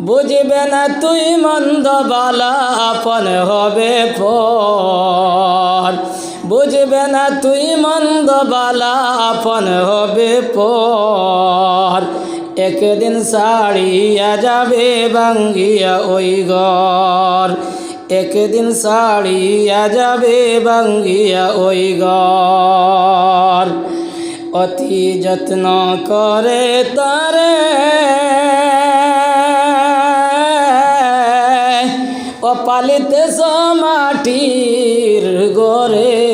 বুঝবে না তুই মন্দ বালা, আপন হবে বুঝবে না তুই মন্দ বালা, আপন হবে পর। একদিন সাড়িয়া যাবে ভাঙ্গিয়া ওই ঘর। একদিন সাড়িয়া যাবে ভাঙ্গিয়া ওই ঘর। অতি যত্ন করে তারে ও পালিতে মাটির গরে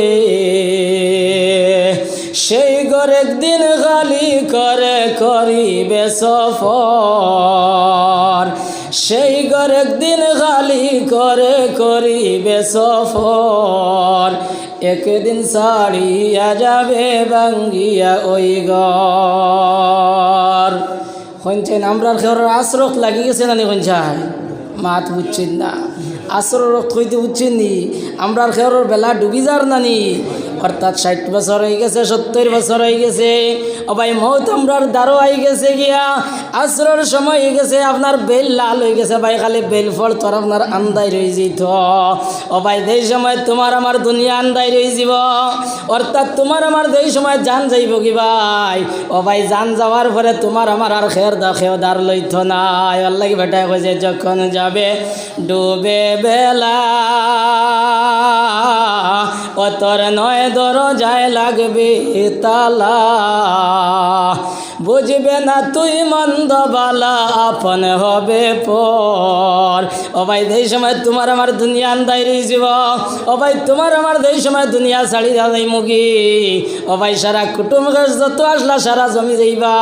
সেই গরে একদিন খালি করে, করিবে সফর। সেই গরে একদিন খালি করে, করিবে সফর। একদিন সাড়িয়া যাবে, ভাঙ্গিয়া ওই ঘর। হইছেন আমরা খেয়ার আশ্রক লাগি গেছে নানি হইছাই মাত বুঝছেন না? আসর থইতে বুঝছেন নি? আমরা খেয়ার বেলা ডুবি যার নানি অর্থাৎ ষাট বছর হয়ে গেছে, সত্তর বছর হয়ে গেছে। অবাই মৌত আমরার দ্বারও হয়ে গেছে গিয়া। আসরের সময় হয়ে গেছে, আপনার বেল লাল হয়ে গেছে ভাই, খালি বেল ফল তোর আপনার আন্দাই রয়ে যেত। অবাই দেই সময় তোমার আমার দুনিয়া আন্দাই রয়ে যাব, অর্থাৎ তোমার আমার দেই সময় জান যাইব কি ভাই? ভাই, জান যাওয়ার পরে তোমার আমার আর খের দা খেও দার লইত নাই আল্লাহ বেটায় কইছে, যখন যাবে, ডুবে বেলা। ও তোর নয় দরজায় লাগবে তালা। বুঝবে না তুই মন্দবালা আপন হবে পর ও ভাই দেই সময় তোমার আমার দুনিয়া আন্দাই রইছিব ও ভাই, তোমার আমার দেই সময় দুনিয়া ছাড়ি যাই মুগি। ও ভাই, সারা কুটুম যত আসলা, সারা জমি যাইবা।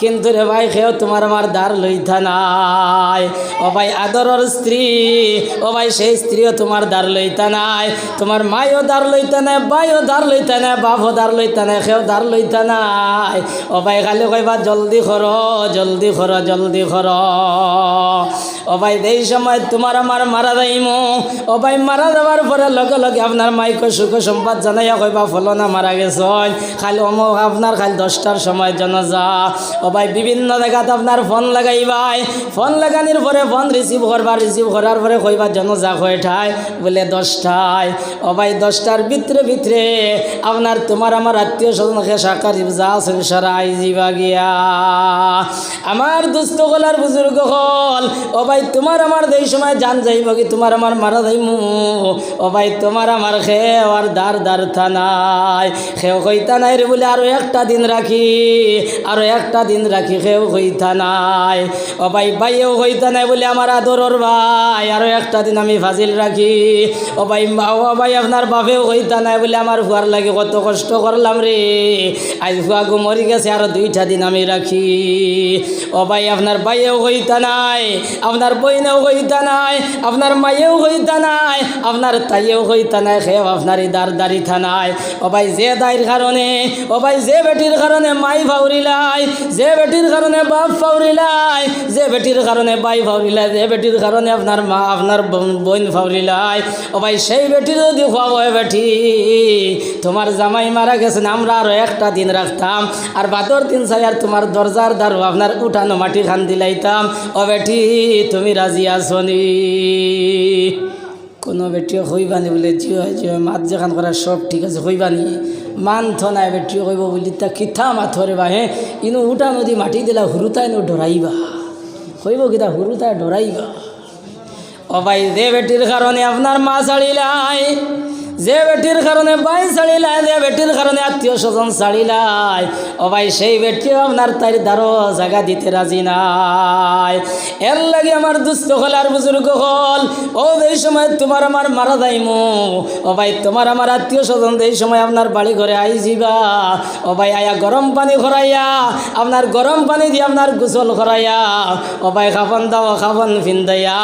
কিন্তু রে ভাই খেয়েও তোমার আমার দ্বার লইথা নাই। ভাই, আদরের স্ত্রী ভাই, সেই স্ত্রীও তোমার দ্বার লইতা নাই। তোমার মাইও দ্বার লইতা নাই বাইও দ্বার লইতা নাই, বাপও দ্বার লইতা নাই খেয়েও দ্বার লইতা নাই। ভাই, খালি কইবা, জলদি কর জলদি কর, জলদি ও ভাই দেই সময় তোমার আমার মারা যাইমু। ও ভাই, মারা যাওয়ার পরে লগে লগে আপনার মাইকে সুখ সম্পাদ জানাইয়া কইবা, ফলনা মারা গেছ খালি অমুক আপনার খালি দশটার সময় জনজা ও ভাই, বিভিন্ন জায়গাত আপনার ফোন লাগাইবাই ফোন লাগানির পরে ফোন রিসিভ করবা রিসিভ করার পরে কইবা জনজা কয়টায় বলে, দশটায়। ও ভাই, দশটার ভিতরে ভিতরে আপনার তোমার আমার আত্মীয় স্বজনকে সাকার যা আছেন সারা আই গিয়া আমার দুস্থ গলার বুজুর্গ হল, ও ভাই, তোমার আমার এই সময় জান যাইব কি তোমার আমার মারা যাইমু? ও ভাই, তোমার আমার খেয়ে আর দার দার থানায় খেও কইতা নাই রে বলে আরও একটা দিন রাখি, আরও একটা দিন রাখি খেও কইতা নাই। ও ভাই, ভাইও কইতা নাই বলে আমার আদরর ভাই, আরও একটা দিন আমি ফাজিল রাখি। ও ভাই ও ভাই, আপনার বাপেও কইতা নাই বলে আমার হুয়ার লাগে কত কষ্ট করলাম রে। আজ হুয়া গো মরি গেছে, আরও দুইটা দিন আমি রাখি। ও ভাই, আপনার ভাইয়েও কইতা নাই, আপনার বইনেও কইতা নাই, আপনার মায়েও কইতা নাই, আপনার তাইয়েও কইতা নাই খেয়েও আপনার দার দাড়ি থানায় ও ভাই, যে দায়ের কারণে, ও ভাই, যে বেটির কারণে মাই ফাউরিলাই যে বেটির কারণে বাপ ফাউরিলাই যে বেটির কারণে বাই ফাউরিলাই যে বেটির কারণে আপনার মা, আপনার বোন- ফাউরিলাই ও ভাই, সেই বেটির যদি খাওয়াবো বেটি, তোমার জামাই মারা গেছেন আমরা আরও একটা দিন রাখতাম। আর বাদর দিন চাই আর তোমার দরজার দ্বারও আপনার উঠানো মাটি খান দিলাইতাম ও বেটি, তুমি রাজি আসনি। কোনো বেটিও হইবানি বলে জিও জিও মাত যেখান করা সব ঠিক আছে, হইবানি। মানথ নাই বেটিও কইব বলি, তা কিথা মাথরে বা হে? ইনু উঠা নদী মাটি দিলা হুরুতা নো ডরাইবা। হইব কিতা হুরুতা ডরাইবা। ও দে বেটির কারণে আপনার মা ছাড়িলাই যে বেটির কারণে বাই ছাড়িলাই যে বেটির কারণে আত্মীয় স্বজন ছাড়িলাই ও ভাই সেই বেটিও আপনার তাই দ্বারো জায়গা দিতে রাজি নাই। এর লাগে আমার দুস্থ হল আর বুজুর্গ হল, ও এই সময় তোমার আমার মারা যাইমু, ও ভাই তোমার আমার আত্মীয় স্বজন এই সময় আপনার বাড়ি ঘরে আই যাবা ও ভাই আয়া গরম পানি খরাইয়া আপনার গরম পানি দিয়ে আপনার গোসল খরাইয়া ও ভাই খাফন দাও খাফন ফিন্দাইয়া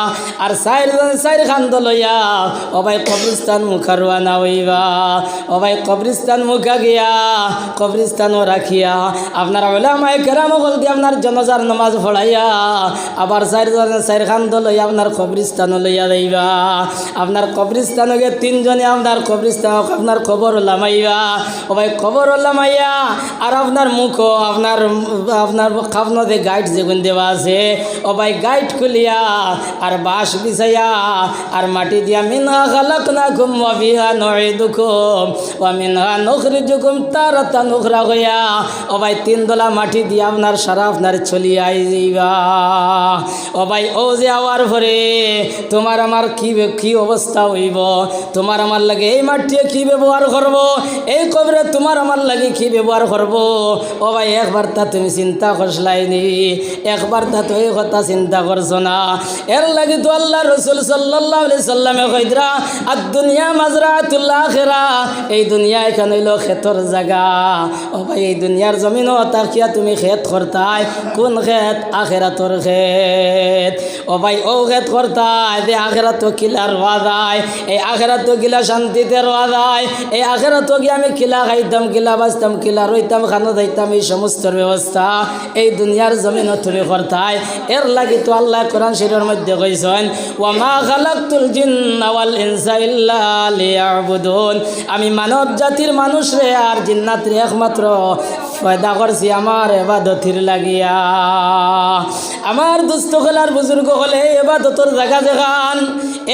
আর সাইর সাইর খান্দ লইয়া, ও ভাই কবরস্থান মুখারুয়ান রওনা হইবা ও ভাই কবরিস্তান মুখা গিয়া কবরিস্তানও রাখিয়া, আপনার ওলামায় কেরাম বল দিয়ে আপনার জনজার নমাজ পড়াইয়া, আবার চার চার খান লইয়া আপনার কবরিস্তান লইয়া যাইবা। আপনার কবরিস্তানকে তিনজনে আপনার কবরিস্তান আপনার খবর লামাইবা ও ভাই খবর লামাইয়া আর আপনার মুখ, আপনার আপনার খাবনতে গাইড যেগুন দেওয়া আছে, ও ভাই, গাইড খুলিয়া, আর বাঁশ বিছাইয়া, আর মাটি দিয়া মিনা খালাক না ঘুম বিহা নয় দুখুম ও মিনহা হইয়া ও তিন দলা মাটি দিয়া আপনার সারা আপনার চলিয়া যাইবা ও ও যে আওয়ার ভরে তোমার আমার কি কি অবস্থা হইব? তোমার আমার লাগে এই মাটিয়ে কি ব্যবহার করব? এই কবরে তোমার আমার লাগে কি ব্যবহার করব? ও একবার তা তুমি চিন্তা করসলাইনি একবার তা তো এই কথা চিন্তা করছ না। এর লাগে তো আল্লাহ রসুল সাল্লাহ সাল্লামে কইদরা আর দুনিয়া মাজরাতুল্লাহ খেরা এই দুনিয়া এখানে হইল ক্ষেতর জায়গা। ও ভাই, এই দুনিয়ার জমিনও তাকিয়া তুমি ক্ষেত করতাই, কোন ক্ষেত? আখেরাতর ক্ষেত। ও ভাই, ও ক্ষেত করতাই, যে আখেরাত কিলা রোয়া যায়, এই আখেরাত কিলা শান্তিতে রোয়া যায়, এই আখেরাত গিয়ে আমি কিলা খাইতাম, কিলা বাঁচতাম, কিলা রইতাম, খানো যাইতাম, এই সমস্ত ব্যবস্থা এই দুনিয়ার জমিন তুমি করতাই। এর লাগি তো আল্লাহ কোরআন শরীরের মধ্যে কইছেন ওয়ামা খালাকতুল জিন্না ওয়াল ইনসা ইল্লা লিয়াবুদুন আমি মানব জাতির মানুষ রে আর জিন্নাত রে একমাত্র। পয়দা করছি, আমার এবাদতির লাগিয়া। আমার দুস্থ হলার বুজুর্গ হলে এবাদতর জায়গা দেখান,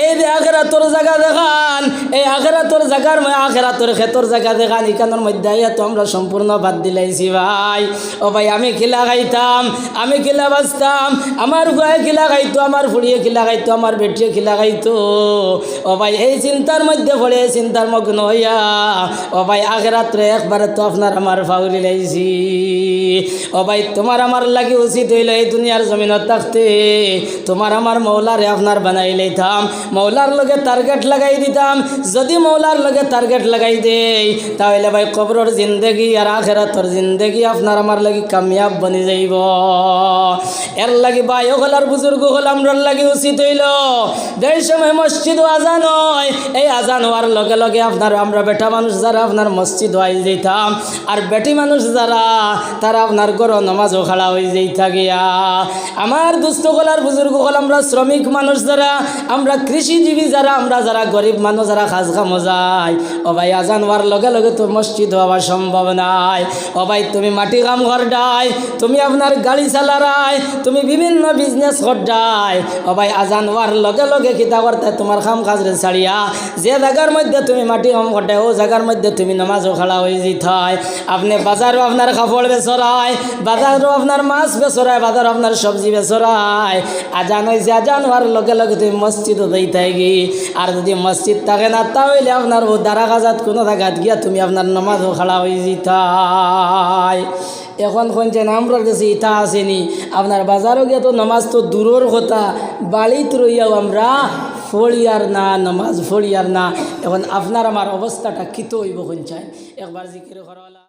এই যে আখেরাতর জায়গা দেখান, এই আখেরাতর জায়গার মই আখেরাতর ক্ষেতর জায়গা দেখান ইকানোর মধ্যে আইয়া তো আমরা সম্পূর্ণ বাদ দিলাইছি ভাই। ও ভাই, আমি খিলা খাইতাম আমি খিলা বাঁচতাম আমার গুয়ায় খিলা খাইতো আমার ফুড়িয়ে খিলা খাইতো আমার বেটিয়ে খিলা খাইতো ও ভাই, এই চিন্তার মধ্যে পড়ে চিন্তার মগ্ন হইয়া, ও ভাই, আখেরাত্রে একবারে তো আপনার আমার ফাউলি লাইছি ও ভাই, তোমার আমার লাগি উচিত হইল এই দুনিয়ার জমিনত থাকতে। তোমার আমার মৌলারে আপনার বানাই লইতাম, মৌলার লগে টার্গেট লাগাই দিতাম। যদি মৌলার লগে টার্গেট লাগাই দেই, তাহলে ভাই কবরের জিন্দেগি আর আখেরাতর জিন্দেগি আপনার আমার লাগি কামিয়াব বনি যাইব। এর লাগি ভাই হলার বুজুর্গ হল, আমরার লাগি উচিত হইল। যেই সময় মসজিদ আজান হয়, এই আজান হওয়ার লগে লগে আপনার, আমরা বেটা মানুষ যারা আপনার মসজিদ হয়ে যেতাম আর বেটি মানুষ যারা তারা আপনার গরো নমাজও খাড়া হয়ে যেইতা গিয়া। আমার দুস্থ হলার বুজুর্গ হল আমরা শ্রমিক মানুষ যারা, আমরা কৃষিজীবী যারা, আমরা যারা গরিব মানুষ যারা খাজ খামো যায় ও ভাই, আজান হওয়ার লগে লগে তো মসজিদ হওয়া সম্ভব নাই। ও ভাই, তুমি মাটি কাম করডাই তুমি আপনার গাড়ি চালারাই, তুমি বিভিন্ন বিজনেস করডাই ও ভাই, আজান হওয়ার লগে লগে কিতা করতে, তোমার খাম কাজরে ছাড়িয়া। যে জায়গার মধ্যে তুমি মাটি কাম করতে ও জায়গার মধ্যে তুমি নামাজও খাড়া হয়ে যেতাই আপনি বাজারও আপনার কাপড় বেচরায় বাজারও আপনার মাছ বেচরায় বাজার আপনার সবজি বেচরায় আজান হয়েছে আজান হওয়ার লগে লগে তুমি মসজিদও দিতে গি আর যদি মসজিদ থাকে না, তাহলে আপনার ও দ্বারা কাজাত কোনো জায়গাত গিয়া তুমি আপনার নামাজও খাড়া হয়ে যেতাই এখন শুনছেন আমরার কাছে ইটা আসেনি, আপনার বাজারও গিয়ে তো নামাজ তো দূরের কথা বাড়িত রইয়াও আমরা ফড়িয়ার না, নামাজ ফড়িয়ার না। এখন আপনার আমার অবস্থাটা কিতো হইব শুনছেন? একবার জিকির করা